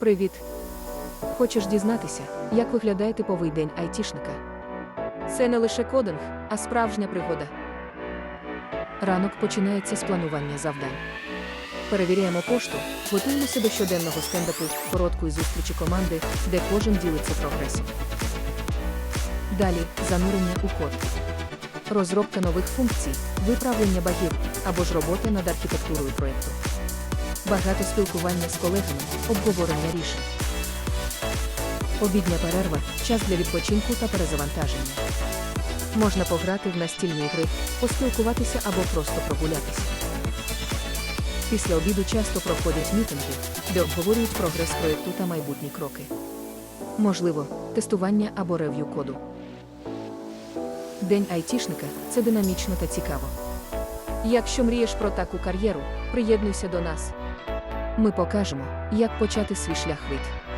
Привіт. Хочеш дізнатися, як виглядає типовий день айтішника? Це не лише кодинг, а справжня пригода. Ранок починається з планування завдань. Перевіряємо пошту, готуємося до щоденного стендапу, короткої зустрічі команди, де кожен ділиться прогресом. Далі занурення у код. Розробка нових функцій, виправлення багів або ж робота над архітектурою проєкту. Багато спілкування з колегами, обговорення рішень. Обідня перерва час для відпочинку та перезавантаження. Можна пограти в настільні гри, поспілкуватися або просто прогулятися. Після обіду часто проходять мітинги, де обговорюють прогрес проєкту та майбутні кроки. Можливо, тестування або рев'ю коду. День айтішника це динамічно та цікаво. Якщо мрієш про таку кар'єру, приєднуйся до нас. Ми покажемо, як почати свій шлях від